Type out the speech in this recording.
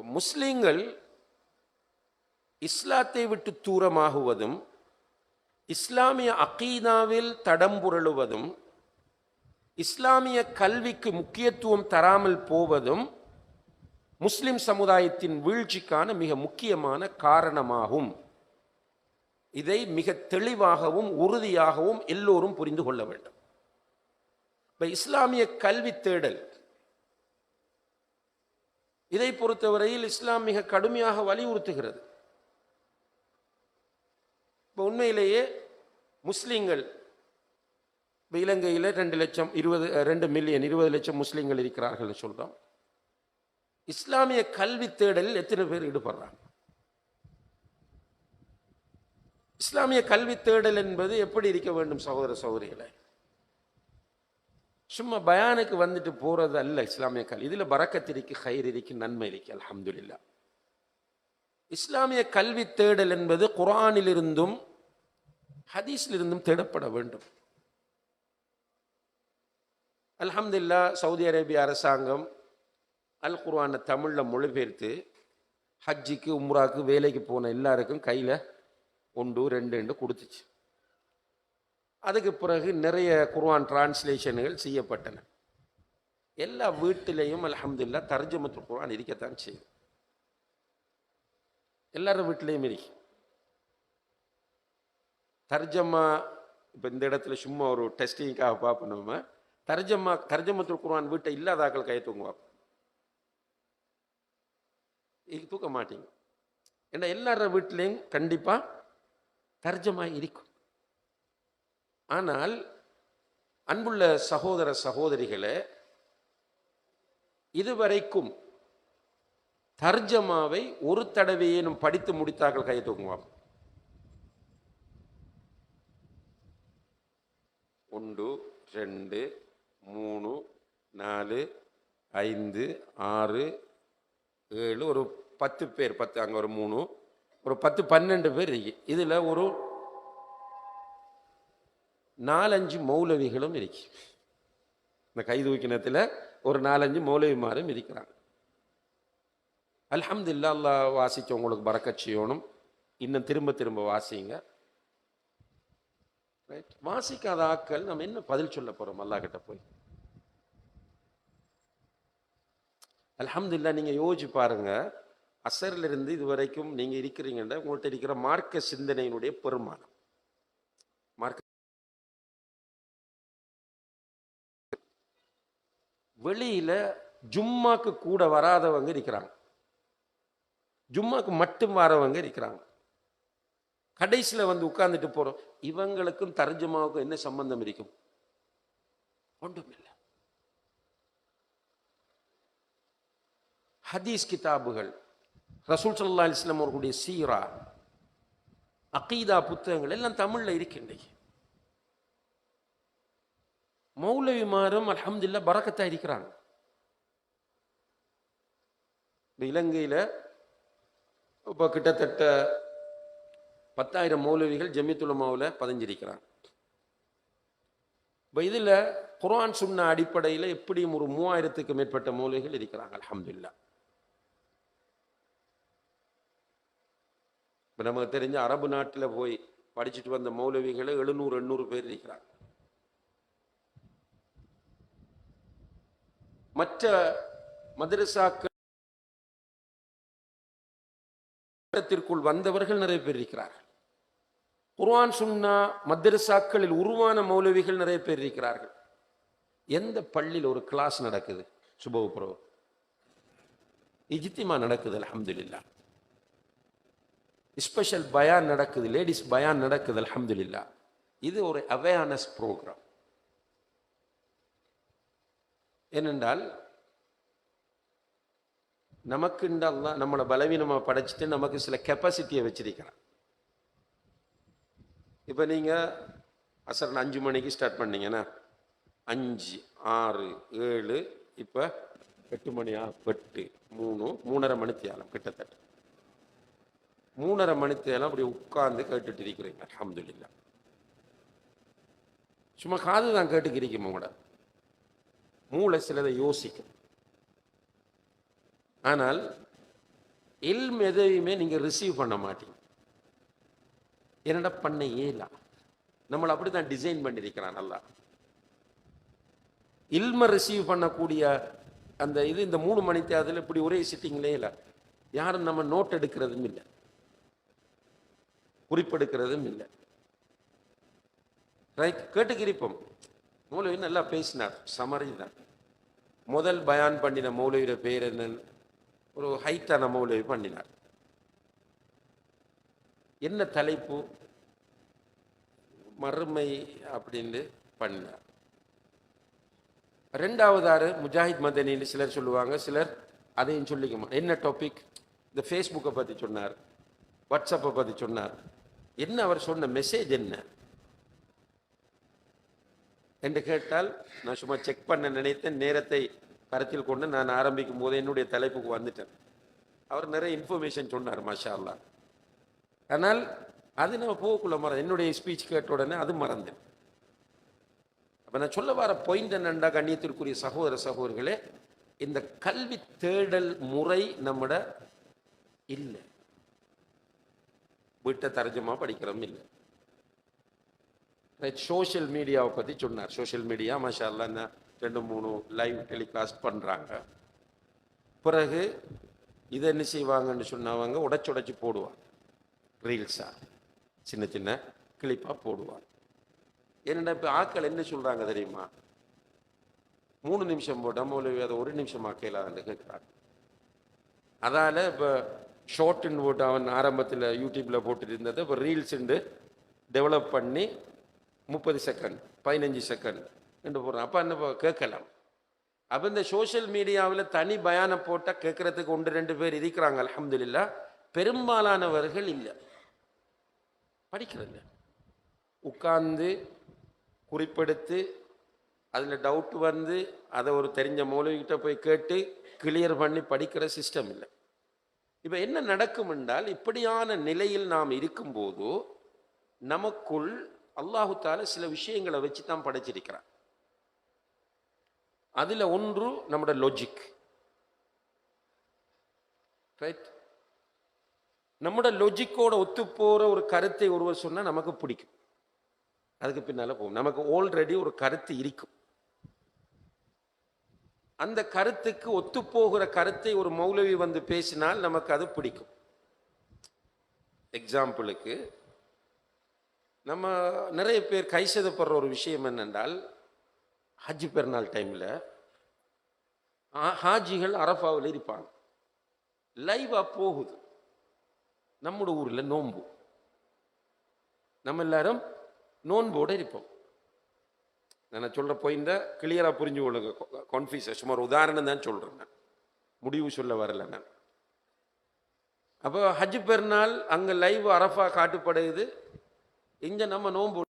இப்போ முஸ்லீம்கள் இஸ்லாத்தை விட்டு தூரமாகுவதும் இஸ்லாமிய அகீதாவில் தடம் புரளுவதும் இஸ்லாமிய கல்விக்கு முக்கியத்துவம் தராமல் போவதும் முஸ்லிம் சமுதாயத்தின் வீழ்ச்சிக்கான மிக முக்கியமான காரணமாகும். இதை மிக தெளிவாகவும் உறுதியாகவும் எல்லோரும் புரிந்து கொள்ள வேண்டும். இப்போ இஸ்லாமிய கல்வி தேடல் இதை பொறுத்தவரையில் இஸ்லாம் மிக கடுமையாக வலியுறுத்துகிறது. இப்போ உண்மையிலேயே முஸ்லீம்கள் இப்போ இலங்கையில் ரெண்டு லட்சம் இருபது ரெண்டு மில்லியன் இருபது லட்சம் முஸ்லீம்கள் இருக்கிறார்கள் சொல்கிறோம் இஸ்லாமிய கல்வி தேடலில் எத்தனை பேர் ஈடுபடுறாங்க? இஸ்லாமிய கல்வி தேடல் என்பது எப்படி இருக்க வேண்டும் சகோதர சகோதரிகளை? சும்மா பயானுக்கு வந்துட்டு போறது அல்ல இஸ்லாமிய கல்வி இதில் பறக்கத் இருக்கு ஹைர் இருக்கு நன்மை இருக்கு அலமதுல்லா இஸ்லாமிய கல்வி தேடல் என்பது குரானிலிருந்தும் ஹதீஸிலிருந்தும் தேடப்பட வேண்டும். அல்ஹம்துலில்லா சவுதி அரேபிய அரசாங்கம் அல் குர்ஆனை தமிழில் மொழிபெயர்த்து ஹஜ்ஜிக்கு உம்ராக்கு வேலைக்கு போன எல்லாருக்கும் கையில் ஒன்று ரெண்டு ரெண்டு கொடுத்துச்சு. அதுக்கு பிறகு நிறைய குர்ஆன் டிரான்ஸ்லேஷன்கள் செய்யப்பட்டன. எல்லா வீட்டிலையும் அலமதுல்லா தர்ஜமத்து குர்ஆன் இருக்கத்தான் செய்யும். எல்லாரும் வீட்டிலையும் இருக்கு. தர்ஜமா இப்போ இந்த இடத்துல சும்மா ஒரு டெஸ்டிங்காக பார்ப்போம் நம்ம. தர்ஜமா தர்ஜமத்துல் குர்ஆன் வீட்டை இல்லாதாக்கள் கை தூங்குவாங்க இது தூக்க மாட்டீங்க. ஏன்னா எல்லார வீட்லேயும் கண்டிப்பாக தர்ஜமா இருக்கும். ஆனால் அன்புள்ள சகோதர சகோதரிகளே இதுவரைக்கும் தர்ஜமாவை ஒரு தடவையேனும் படித்து முடித்தார்கள் கையை தூங்குவோம் ஒன்று ரெண்டு மூணு நாலு ஐந்து ஆறு ஏழு ஒரு பத்து பேர் பத்து அங்கே ஒரு மூணு ஒரு பத்து பன்னெண்டு பேர் இருக்கு. இதில் ஒரு நாலஞ்சு மௌலவிகளும் இருக்கு. இந்த கைதூக்கினத்தில் ஒரு நாலஞ்சு மௌலவிமாரும் இருக்கிறாங்க. அல்ஹம்துலில்லாஹ் அல்லா வாசிச்சவங்களுக்கு உங்களுக்கு பறக்கச்சியோனும் இன்னும் திரும்ப திரும்ப வாசிங்க. ரைட் வாசிக்காத ஆக்கள் நம்ம என்ன பதில் சொல்ல போகிறோம் அல்லாஹ் கிட்ட போய். அல்ஹம்துலில்லாஹ் நீங்கள் யோசிச்சு பாருங்க. அசர்ல இருந்து இது வரைக்கும் நீங்கள் இருக்கிறீங்கன்ற உங்கள்கிட்ட இருக்கிற மார்க்க சிந்தனையினுடைய பெருமானம். வெளியில ஜும்மாக்கு கூட வராதவங்க இருக்கிறாங்க. ஜும்மாக்கு மட்டும் வரவங்க இருக்கிறாங்க. கடைசியில் வந்து உட்காந்துட்டு போறோம். இவங்களுக்கும் தர்ஜமாவுக்கும் என்ன சம்பந்தம் இருக்கும்? ஒன்றும் இல்லை ஹதீஸ் கிதாபுகள். ரசூல் சல்லா அலிஸ்லாம் அவர்களுடைய சீரா அகீதா புத்தகங்கள் எல்லாம் தமிழ்ல இருக்கின்றன மௌலவிமாரும் அலமதுல்லா பறக்கத்தா இருக்கிறாங்க இந்த இலங்கையில இப்போ கிட்டத்தட்ட பத்தாயிரம் மௌலவிகள் ஜமித்துலமாவில் பதிஞ்சிருக்கிறாங்க. இப்போ இதில் குரான் சுன்ன அடிப்படையில் எப்படியும் ஒரு மூவாயிரத்துக்கு மேற்பட்ட மௌலவிகள் இருக்கிறாங்க அலமதுல்லா இப்போ நமக்கு தெரிஞ்ச அரபு நாட்டில் போய் படிச்சுட்டு வந்த மௌலவிகளை எழுநூறு எண்ணூறு பேர் இருக்கிறாங்க. மற்ற மதரசாக்கள் திற்குள் வந்தவர்கள் நிறைய பேர் இருக்கிறார்கள். குர்வான் சுன்னா மதரசாக்களில் உருவான மௌலவிகள் நிறைய பேர் இருக்கிறார்கள். எந்த பள்ளியில் ஒரு கிளாஸ் நடக்குது? சுபவு புரோ இஜித்திமா நடக்குது அலமதுல்லா ஸ்பெஷல் பயான் நடக்குது லேடிஸ் பயான் நடக்குது அலமதுல்லா இது ஒரு அவேர்னஸ் ப்ரோக்ராம் ஏனென்றால் நமக்கு அல்லாஹ் நம்மளை பலவீனமாக படைச்சிட்டு நமக்கு சில கெப்பாசிட்டியை வச்சிருக்கிறான். இப்போ நீங்கள் அசரன் அஞ்சு மணிக்கு ஸ்டார்ட் பண்ணீங்கன்னா அஞ்சு ஆறு ஏழு இப்போ எட்டு மணியா எட்டு மூணு மூணரை மணி தேலம் கிட்டத்தட்ட. மூணரை மணி தேலம் அப்படி உட்கார்ந்து கேட்டுட்டு இருக்கிறீங்க அஹமதுல்லா சும்மா காது தான் கேட்டுக்கிறீங்க உங்களோட. மூளை சிலதை யோசிக்கும். ஆனால் இல்ம் எதையுமே நீங்கள் ரிசீவ் பண்ண மாட்டீங்க. என்னடா பண்ண ஏலா? நம்மளை அப்படி தான் டிசைன் பண்ணியிருக்கிறான் நல்லா. இல்மை ரிசீவ் பண்ணக்கூடிய அந்த இது இந்த மூணு மணி தேதியில் இப்படி ஒரே சிட்டிங்களே இல்லை. யாரும் நம்ம நோட் எடுக்கிறதும் இல்லை. குறிப்பெடுக்கிறதும் இல்லை. ரைட் கேட்டுக்கிரிப்போம். மௌலவி நல்லா பேசினார் சமரி தான் முதல் பயான் பண்ணின மௌலவியோட பேர் என்னன்னு ஒரு ஹைட்டான மௌலவி பண்ணினார். என்ன தலைப்பு? மறுமை அப்படின்னு பண்ணினார். ரெண்டாவதாரு முஜாஹித் மதனின்னு சிலர் சொல்லுவாங்க சிலர் அதையும் சொல்லிக்கமா. என்ன டாபிக் இந்த ஃபேஸ்புக்கை பற்றி சொன்னார் வாட்ஸ்அப்பை பற்றி சொன்னார். என்ன அவர் சொன்ன மெசேஜ் என்ன? என்று கேட்டால் நான் சும்மா செக் பண்ண நினைத்தேன். நேரத்தை கருத்தில் கொண்டு நான் ஆரம்பிக்கும் போது என்னுடைய தலைப்புக்கு வந்துட்டேன். அவர் நிறைய இன்ஃபர்மேஷன் சொன்னார் மாஷா அல்லாஹ் ஆனால் அது நம்ம போகக்குள்ள மறந்து என்னுடைய ஸ்பீச் கேட்ட உடனே அது மறந்தேன். அப்போ நான் சொல்ல வர பொயிண்ட் என்னண்டா கண்ணியத்திற்குரிய சகோதர சகோதரர்களே இந்த கல்வி தேடல் முறை நம்மட இல்லை. வீட்டை தரஞ்சமாக படிக்கிறோம் இல்லை. ரைட் சோஷியல் மீடியாவை பற்றி சொன்னார். சோஷியல் மீடியா மாஷா அல்லாஹ் என்ன ரெண்டு மூணு லைவ் டெலிகாஸ்ட் பண்ணுறாங்க பிறகு இதை என்ன செய்வாங்கன்னு சொன்னவங்க உடச்சு உடச்சி போடுவாங்க. ரீல்ஸாக சின்ன சின்ன கிளிப்பாக போடுவாங்க. என்னடா இப்போ ஆட்கள் என்ன சொல்கிறாங்க தெரியுமா? மூணு நிமிஷம் போட்டால் மௌலவி அதை ஒரு நிமிஷம் ஆக்கையிலான்னு கேட்குறாங்க அதால் இப்போ ஷார்ட்டுன்னு போட்டு அவன் ஆரம்பத்தில் யூடியூப்பில் போட்டுட்டு இருந்ததை இப்போ ரீல்ஸுண்டு டெவலப் பண்ணி முப்பது செகண்ட் பதினஞ்சு செகண்ட் என்று போடுறோம் அப்போ என்ன கேட்கலாம். அப்போ இந்த சோஷியல் மீடியாவில் தனி பயானம் போட்டால் கேட்குறதுக்கு ஒன்று ரெண்டு பேர் இருக்கிறாங்க அலமதுல்லா பெரும்பாலானவர்கள் இல்லை. படிக்கிறதில்ல. உட்கார்ந்து குறிப்பெடுத்து அதில் டவுட் வந்து அதை ஒரு தெரிஞ்ச மூலிகிட்ட போய் கேட்டு கிளியர் பண்ணி படிக்கிற சிஸ்டம் இல்லை. இப்போ என்ன நடக்கும் என்றால் இப்படியான நிலையில் நாம் இருக்கும்போது நமக்குள் அல்லாஹுத்தால சில விஷயங்களை வச்சு தான் படைச்சிருக்கிறான். அதில் ஒன்று நம்மட லொஜிக் ரைட் நம்மட லொஜிக்கோட ஒத்து போகிற ஒரு கருத்தை ஒருவர் சொன்னால் நமக்கு பிடிக்கும். அதுக்கு பின்னால் போகும் நமக்கு ஆல்ரெடி ஒரு கருத்து இருக்கும். அந்த கருத்துக்கு ஒத்துப்போகிற கருத்தை ஒரு மௌலவி வந்து பேசினால் நமக்கு அது பிடிக்கும். எக்ஸாம்பிளுக்கு நம்ம நிறைய பேர் கைசதப்படுற ஒரு விஷயம் என்னென்றால் ஹஜ் பெருநாள் டைமில் ஹாஜிகள் அரஃபாவில் இருப்பாங்க. லைவாக போகுது. நம்மளோட ஊரில் நோன்பு. நம்ம எல்லாரும் நோன்போடு இருப்போம். நான் சொல்கிற போயிருந்த கிளியராக புரிஞ்சு கொள்ளுங்க. கான்ஃபியூஸ் சும்மா ஒரு உதாரணம் தான் சொல்கிறேன் நான். முடிவு சொல்ல வரல நான். அப்போ ஹஜ் பெருநாள் அங்கே லைவ் அரஃபா காட்டுப்படுது இங்கே நம்ம நோன்பு